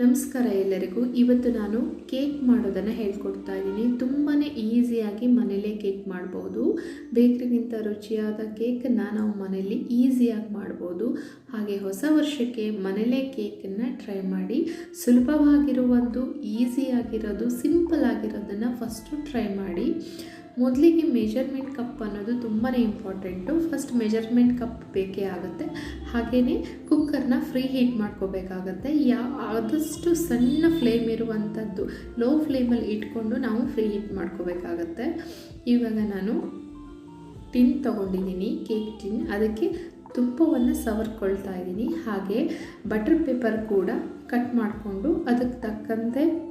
ನಮಸ್ಕಾರ ಎಲ್ಲರಿಗೂ. ಇವತ್ತು ನಾನು ಕೇಕ್ ಮಾಡೋದನ್ನು ಹೇಳ್ಕೊಡ್ತಾ ಇದ್ದೀನಿ. ತುಂಬಾ ಈಸಿಯಾಗಿ ಮನೇಲೇ ಕೇಕ್ ಮಾಡ್ಬೋದು. ಬೇಕ್ರಿಗಿಂತ ರುಚಿಯಾದ ಕೇಕನ್ನು ನಾವು ಮನೇಲಿ ಈಸಿಯಾಗಿ ಮಾಡ್ಬೋದು. ಹಾಗೆ ಹೊಸ ವರ್ಷಕ್ಕೆ ಮನೇಲೇ ಕೇಕನ್ನು ಟ್ರೈ ಮಾಡಿ. ಸುಲಭವಾಗಿರುವಂದು, ಈಸಿಯಾಗಿರೋದು, ಸಿಂಪಲ್ ಆಗಿರೋದನ್ನು ಫಸ್ಟು ಟ್ರೈ ಮಾಡಿ. ಮೊದಲಿಗೆ ಮೆಜರ್ಮೆಂಟ್ ಕಪ್ ಅನ್ನೋದು ತುಂಬಾ ಇಂಪಾರ್ಟೆಂಟು ಫಸ್ಟ್ ಮೆಜರ್ಮೆಂಟ್ ಕಪ್ ಬೇಕೇ ಆಗುತ್ತೆ. ಹಾಗೆಯೇ ಕುಕ್ಕರ್ನ ಫ್ರೀ ಹೀಟ್ ಮಾಡ್ಕೋಬೇಕಾಗತ್ತೆ. ಯಾ, ಆದಷ್ಟು ಸಣ್ಣ ಫ್ಲೇಮ್ ಇರುವಂಥದ್ದು ಲೋ ಫ್ಲೇಮಲ್ಲಿ ಇಟ್ಕೊಂಡು ನಾವು ಫ್ರೀ ಹೀಟ್ ಮಾಡ್ಕೋಬೇಕಾಗತ್ತೆ. ಇವಾಗ ನಾನು ಟಿನ್ ತೊಗೊಂಡಿದ್ದೀನಿ ಕೇಕ್ ಟಿನ್ ಅದಕ್ಕೆ ತುಪ್ಪವನ್ನು ಸವರ್ಕೊಳ್ತಾ ಇದ್ದೀನಿ. ಹಾಗೆ ಬಟರ್ ಪೇಪರ್ ಕೂಡ ಕಟ್ ಮಾಡಿಕೊಂಡು ಅದಕ್ಕೆ ತಕ್ಕಂತೆ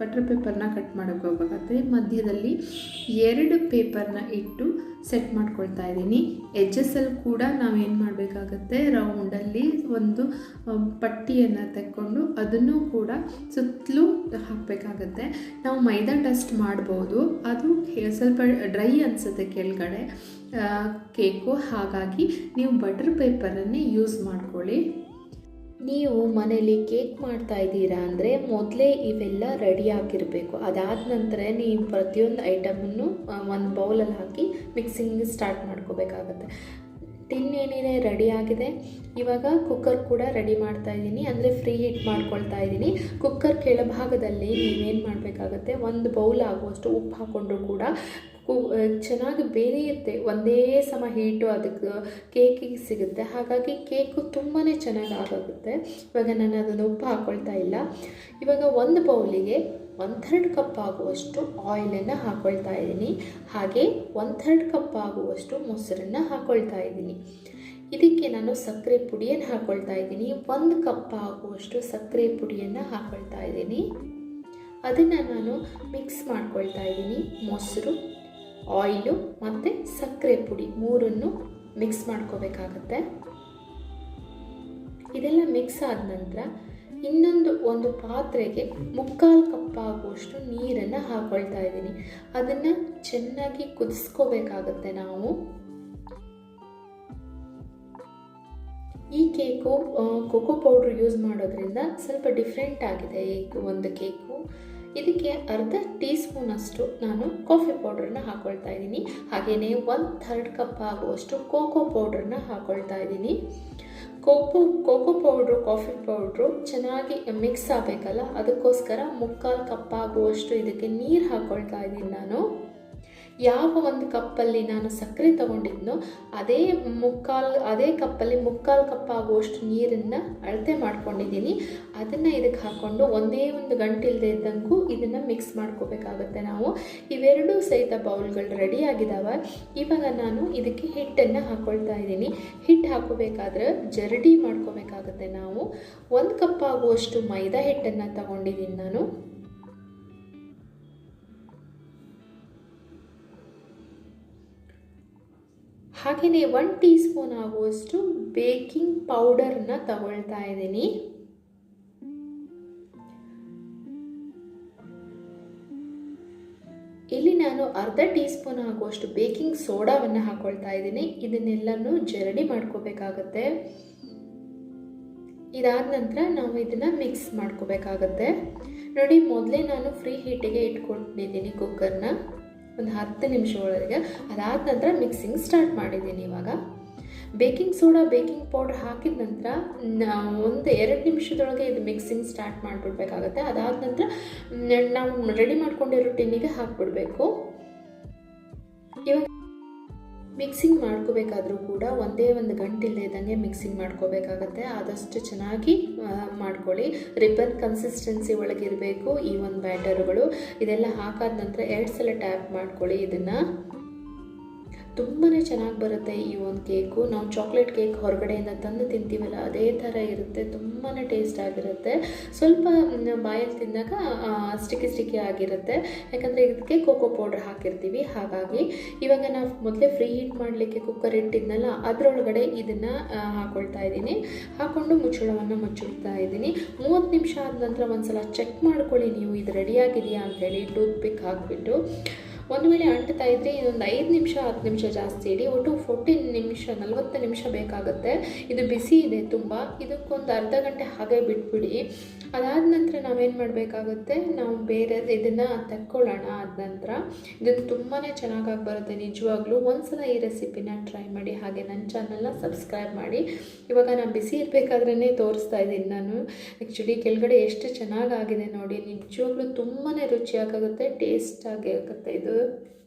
ಬಟರ್ ಪೇಪರ್ನ ಕಟ್ ಮಾಡೋಕ್ಕೋಗ್ಬೇಕಾಗುತ್ತೆ ಮಧ್ಯದಲ್ಲಿ ಎರಡು ಪೇಪರ್ನ ಇಟ್ಟು ಸೆಟ್ ಮಾಡ್ಕೊಳ್ತಾ ಇದ್ದೀನಿ. ಎಜ್ಜಸ್ಸಲ್ಲಿ ಕೂಡ ನಾವೇನು ಮಾಡಬೇಕಾಗತ್ತೆ? ರೌಂಡಲ್ಲಿ ಒಂದು ಪಟ್ಟಿಯನ್ನು ತೆಕ್ಕೊಂಡು ಅದನ್ನು ಕೂಡ ಸುತ್ತಲೂ ಹಾಕಬೇಕಾಗತ್ತೆ. ನಾವು ಮೈದಾ ಡಸ್ಟ್ ಮಾಡ್ಬೋದು. ಅದು ಸ್ವಲ್ಪ ಡ್ರೈ ಅನಿಸುತ್ತೆ ಕೆಳಗಡೆ. ಕೇಕು ಹಾಗಾಗಿ ನೀವು ಬಟರ್ ಪೇಪರನ್ನೇ ಯೂಸ್ ಮಾಡ್ಕೊಳ್ಳಿ. ನೀವು ಮನೇಲಿ ಕೇಕ್ ಮಾಡ್ತಾ ಇದ್ದೀರಾ ಅಂದರೆ ಮೊದಲೇ ಇವೆಲ್ಲ ರೆಡಿ ಆಗಿರಬೇಕು. ಅದಾದ ನಂತರ ನೀವು ಪ್ರತಿಯೊಂದು ಐಟಮನ್ನು ಒಂದು ಬೌಲಲ್ಲಿ ಹಾಕಿ ಮಿಕ್ಸಿಂಗ್ ಸ್ಟಾರ್ಟ್ ಮಾಡ್ಕೋಬೇಕಾಗತ್ತೆ. ಟಿನ್ ಏನಿದೆ? ರೆಡಿ ಆಗಿದೆ. ಇವಾಗ ಕುಕ್ಕರ್ ಕೂಡ ರೆಡಿ ಮಾಡ್ತಾ ಇದ್ದೀನಿ. ಅಂದರೆ ಫ್ರೀ ಹೀಟ್ ಮಾಡ್ಕೊಳ್ತಾ ಇದ್ದೀನಿ. ಕುಕ್ಕರ್ ಕೆಳಭಾಗದಲ್ಲಿ ನೀವೇನು ಮಾಡಬೇಕಾಗತ್ತೆ? ಒಂದು ಬೌಲ್ ಆಗುವಷ್ಟು ಉಪ್ಪು ಹಾಕ್ಕೊಂಡ್ರು ಕೂಡ ಚೆನ್ನಾಗಿ ಬೇರೆಯುತ್ತೆ ಒಂದೇ ಸಮ ಹೀಟು ಅದಕ್ಕೆ ಕೇಕಿಗೆ ಸಿಗುತ್ತೆ. ಹಾಗಾಗಿ ಕೇಕು ತುಂಬಾ ಚೆನ್ನಾಗಿ ಆಗೋಗುತ್ತೆ. ಇವಾಗ ನಾನು ಅದನ್ನು ಉಪ್ಪು ಹಾಕ್ಕೊಳ್ತಾ ಇಲ್ಲ. ಇವಾಗ ಒಂದು ಬೌಲಿಗೆ ಒನ್ ಥರ್ಡ್ ಕಪ್ ಆಗುವಷ್ಟು ಆಯಿಲನ್ನು ಹಾಕ್ಕೊಳ್ತಾ ಇದ್ದೀನಿ. ಹಾಗೆ ಒನ್ ಥರ್ಡ್ ಕಪ್ ಆಗುವಷ್ಟು ಮೊಸರನ್ನು ಹಾಕ್ಕೊಳ್ತಾ ಇದ್ದೀನಿ. ಇದಕ್ಕೆ ನಾನು ಸಕ್ಕರೆ ಪುಡಿಯನ್ನು ಹಾಕ್ಕೊಳ್ತಾ ಇದ್ದೀನಿ. ಒಂದು ಕಪ್ ಆಗುವಷ್ಟು ಸಕ್ಕರೆ ಪುಡಿಯನ್ನು ಹಾಕ್ಕೊಳ್ತಾ ಇದ್ದೀನಿ. ಅದನ್ನು ನಾನು ಮಿಕ್ಸ್ ಮಾಡ್ಕೊಳ್ತಾ ಇದ್ದೀನಿ ಮೊಸರು. ಆಯಿಲು ಮತ್ತು ಸಕ್ಕರೆ ಪುಡಿ ಮೂರನ್ನು ಮಿಕ್ಸ್ ಮಾಡ್ಕೋಬೇಕಾಗತ್ತೆ. ಇದೆಲ್ಲ ಮಿಕ್ಸ್ ಆದ ನಂತರ ಇನ್ನೊಂದು ಒಂದು ಪಾತ್ರೆಗೆ ಮುಕ್ಕಾಲು ಕಪ್ಪಾಗುವಷ್ಟು ನೀರನ್ನು ಹಾಕೊಳ್ತಾ ಇದ್ದೀನಿ. ಅದನ್ನು ಚೆನ್ನಾಗಿ ಕುದಿಸ್ಕೋಬೇಕಾಗತ್ತೆ ನಾವು. ಈ ಕೇಕು ಕೊಕೋ ಪೌಡ್ರ್ ಯೂಸ್ ಮಾಡೋದ್ರಿಂದ ಸ್ವಲ್ಪ ಡಿಫ್ರೆಂಟ್ ಆಗಿದೆ. ಒಂದು ಕೇಕು ಇದಕ್ಕೆ ಅರ್ಧ ಟೀ ಸ್ಪೂನಷ್ಟು ನಾನು ಕಾಫಿ ಪೌಡ್ರನ್ನ ಹಾಕ್ಕೊಳ್ತಾ ಇದ್ದೀನಿ. ಹಾಗೆಯೇ ಒನ್ ಥರ್ಡ್ ಕಪ್ ಆಗುವಷ್ಟು ಕೋಕೋ ಪೌಡ್ರನ್ನ ಹಾಕ್ಕೊಳ್ತಾ ಇದ್ದೀನಿ. Cocoa cocoa powder, coffee powder ಚೆನ್ನಾಗಿ ಮಿಕ್ಸ್ ಆಗಬೇಕಲ್ಲ, ಅದಕ್ಕೋಸ್ಕರ ಮುಕ್ಕಾಲು ಕಪ್ ಆಗುವಷ್ಟು ಇದಕ್ಕೆ ನೀರು ಹಾಕ್ಕೊಳ್ತಾ ಇದ್ದೀನಿ ನಾನು. ಯಾವ ಒಂದು ಕಪ್ಪಲ್ಲಿ ನಾನು ಸಕ್ಕರೆ ತಗೊಂಡಿದ್ನೋ ಅದೇ ಮುಕ್ಕಾಲು, ಅದೇ ಕಪ್ಪಲ್ಲಿ ಮುಕ್ಕಾಲು ಕಪ್ ಆಗುವಷ್ಟು ನೀರನ್ನು ಅಳತೆ ಮಾಡ್ಕೊಂಡಿದ್ದೀನಿ. ಅದನ್ನು ಇದಕ್ಕೆ ಹಾಕ್ಕೊಂಡು ಒಂದೇ ಒಂದು ಗಂಟಿಲ್ದೇ ಇದ್ದಂಗೂ ಇದನ್ನು ಮಿಕ್ಸ್ ಮಾಡ್ಕೋಬೇಕಾಗುತ್ತೆ ನಾವು. ಇವೆರಡೂ ಸಹಿತ ಬೌಲ್ಗಳು ರೆಡಿ ಆಗಿದ್ದಾವೆ ಇವಾಗ ನಾನು ಇದಕ್ಕೆ ಹಿಟ್ಟನ್ನು ಹಾಕ್ಕೊಳ್ತಾ ಇದ್ದೀನಿ. ಹಿಟ್ಟು ಹಾಕೋಬೇಕಾದ್ರೆ ಜರಡಿ ಮಾಡ್ಕೋಬೇಕಾಗುತ್ತೆ ನಾವು. ಒಂದು ಕಪ್ ಆಗುವಷ್ಟು ಮೈದಾ ಹಿಟ್ಟನ್ನು ತಗೊಂಡಿದ್ದೀನಿ ನಾನು. ಹಾಗೆಯೇ ಒನ್ ಟೀ ಸ್ಪೂನ್ ಆಗುವಷ್ಟು ಬೇಕಿಂಗ್ ಪೌಡರ್ನ ತಗೊಳ್ತಾ ಇದ್ದೀನಿ. ಇಲ್ಲಿ ನಾನು ಅರ್ಧ ಟೀ ಸ್ಪೂನ್ ಆಗುವಷ್ಟು ಬೇಕಿಂಗ್ ಸೋಡಾವನ್ನು ಹಾಕೊಳ್ತಾ ಇದ್ದೀನಿ. ಇದನ್ನೆಲ್ಲನೂ ಜರಡಿ ಮಾಡ್ಕೋಬೇಕಾಗತ್ತೆ. ಇದಾದ ನಂತರ ನಾವು ಇದನ್ನು ಮಿಕ್ಸ್ ಮಾಡ್ಕೋಬೇಕಾಗತ್ತೆ. ನೋಡಿ, ಮೊದಲೇ ನಾನು ಫ್ರೀ ಹೀಟಿಗೆ ಇಟ್ಕೊಂಡಿದ್ದೀನಿ ಕುಕ್ಕರ್ನ ಒಂದು ಹತ್ತು ನಿಮಿಷ ಅದಾದ ನಂತರ ಮಿಕ್ಸಿಂಗ್ ಸ್ಟಾರ್ಟ್ ಮಾಡಿದ್ದೀನಿ ಇವಾಗ. ಬೇಕಿಂಗ್ ಸೋಡಾ ಬೇಕಿಂಗ್ ಪೌಡರ್ ಹಾಕಿದ ನಂತರ ಒಂದು ಎರಡು ನಿಮಿಷದೊಳಗೆ ಇದು ಮಿಕ್ಸಿಂಗ್ ಸ್ಟಾರ್ಟ್ ಮಾಡಿಬಿಡ್ಬೇಕಾಗತ್ತೆ. ಅದಾದ ನಂತರ ನಾವು ರೆಡಿ ಮಾಡ್ಕೊಂಡಿರೋ ಟಿನ್ನಿಗೆ ಹಾಕ್ಬಿಡ್ಬೇಕು. ಇವಾಗ ಮಿಕ್ಸಿಂಗ್ ಮಾಡ್ಕೋಬೇಕಾದ್ರೂ ಕೂಡ ಒಂದೇ ಒಂದು ಗಂಟಿಲ್ಲದೆ ಇದ್ದಂಗೆ ಮಿಕ್ಸಿಂಗ್ ಮಾಡ್ಕೋಬೇಕಾಗತ್ತೆ. ಆದಷ್ಟು ಚೆನ್ನಾಗಿ ಮಾಡ್ಕೊಳ್ಳಿ. ರಿಬ್ಬನ್ ಕನ್ಸಿಸ್ಟೆನ್ಸಿ ಒಳಗಿರಬೇಕು ಈ ಒಂದು ಬ್ಯಾಟರುಗಳು. ಇದೆಲ್ಲ ಹಾಕಾದ ನಂತರ ಎರಡು ಸಲ ಟ್ಯಾಪ್ ಮಾಡ್ಕೊಳ್ಳಿ ಇದನ್ನು. ತುಂಬಾ ಚೆನ್ನಾಗಿ ಬರುತ್ತೆ ಈ ಒಂದು ಕೇಕು. ನಾವು ಚಾಕ್ಲೇಟ್ ಕೇಕ್ ಹೊರಗಡೆಯಿಂದ ತಂದು ತಿಂತೀವಲ್ಲ, ಅದೇ ಥರ ಇರುತ್ತೆ. ತುಂಬಾ ಟೇಸ್ಟ್ ಆಗಿರುತ್ತೆ. ಸ್ವಲ್ಪ ಬಾಯಲ್ಲಿ ತಿಂದಾಗ ಸ್ಟಿಕ್ಕಿ ಸ್ಟಿಕ್ಕಿ ಆಗಿರುತ್ತೆ. ಯಾಕಂದರೆ ಇದಕ್ಕೆ ಕೋಕೋ ಪೌಡ್ರ್ ಹಾಕಿರ್ತೀವಿ. ಹಾಗಾಗಿ ಇವಾಗ ನಾವು ಮೊದಲೇ ಫ್ರೀ ಹೀಟ್ ಮಾಡಲಿಕ್ಕೆ ಕುಕ್ಕರ್ ಇಟ್ಟಿದ್ನಲ್ಲ, ಅದರೊಳಗಡೆ ಇದನ್ನು ಹಾಕೊಳ್ತಾ ಇದ್ದೀನಿ. ಹಾಕ್ಕೊಂಡು ಮುಚ್ಚಳವನ್ನು ಮುಚ್ಚಿಡ್ತಾ ಇದ್ದೀನಿ. ಮೂವತ್ತು ನಿಮಿಷ ಆದ ನಂತರ ಒಂದು ಸಲ ಚೆಕ್ ಮಾಡ್ಕೊಳ್ಳಿ ನೀವು, ಇದು ರೆಡಿಯಾಗಿದೆಯಾ ಅಂತೇಳಿ ಟೂತ್ ಪಿಕ್ ಹಾಕಿಬಿಟ್ಟು. ಒಂದು ವೇಳೆ ಅಂಟ್ತಾ ಇದ್ರೆ ಇದೊಂದು ಐದು ನಿಮಿಷ, ಹತ್ತು ನಿಮಿಷ ಜಾಸ್ತಿ ಇಡಿ. ಒಟ್ಟು ಫೋರ್ಟೀನ್ ನಿಮಿಷ, ನಲ್ವತ್ತು ನಿಮಿಷ ಬೇಕಾಗುತ್ತೆ. ಇದು ಬಿಸಿ ಇದೆ ತುಂಬ. ಇದಕ್ಕೊಂದು ಅರ್ಧ ಗಂಟೆ ಹಾಗೆ ಬಿಟ್ಬಿಡಿ. ಅದಾದ ನಂತರ ನಾವೇನು ಮಾಡಬೇಕಾಗುತ್ತೆ? ನಾವು ಬೇರೆ ಇದನ್ನು ತಕ್ಕೊಳ್ಳೋಣ ಆದ ನಂತರ. ಇದನ್ನು ತುಂಬಾ ಚೆನ್ನಾಗಾಗಿ ಬರುತ್ತೆ ನಿಜವಾಗ್ಲೂ. ಒಂದ್ಸಲ ಈ ರೆಸಿಪಿನ ಟ್ರೈ ಮಾಡಿ, ಹಾಗೆ ನನ್ನ ಚಾನಲ್ನ ಸಬ್ಸ್ಕ್ರೈಬ್ ಮಾಡಿ. ಇವಾಗ ನಾನು ಬಿಸಿ ಇರಬೇಕಾದ್ರೇ ತೋರಿಸ್ತಾ ಇದ್ದೀನಿ ನಾನು. ಆ್ಯಕ್ಚುಲಿ ಕೆಳಗಡೆ ಎಷ್ಟು ಚೆನ್ನಾಗಾಗಿದೆ ನೋಡಿ. ನಿಜವಾಗ್ಲೂ ತುಂಬಾ ರುಚಿಯಾಗುತ್ತೆ ಟೇಸ್ಟಾಗಿ ಆಗುತ್ತೆ. ಇದು de